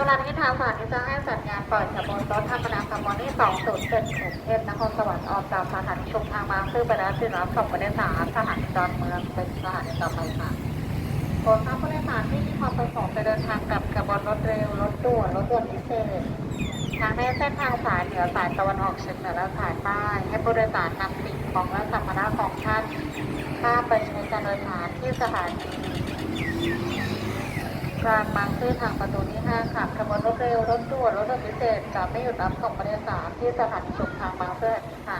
เวลาที่ทางสถานีจะให้สัญญาณปล่อยขบวนรถธรรมดาขบวนที่2076เอ็นครสวรรค์ออกจากสถานีชุมทางบางซื่อไปแล้วที่รับส่งผู้โดยสารสถานีดอนเมืองเป็นสถานีต่อไปค่ะโปรดทราบผู้โดยสารที่มีความประสงค์จะเดินทางกับขบวนรถเร็วรถด่วนรถด่วนพิเศษทางในเส้นทางสายเหนือสายตะวันออกเฉียงเหนือและสายใต้ให้ผู้โดยสารนำสิ่งของและสัมภาระของท่านข้ามไปใช้การโดยสารที่สถานี กางบางซื่อทางประตูที่ 5 ค่ะขบวนรถเร็ว รถด่วนรถด่พิเศษจะไม่หยุดรับส่งผู้โดยสารที่สถานีชุมทางบางซื่อค่ะ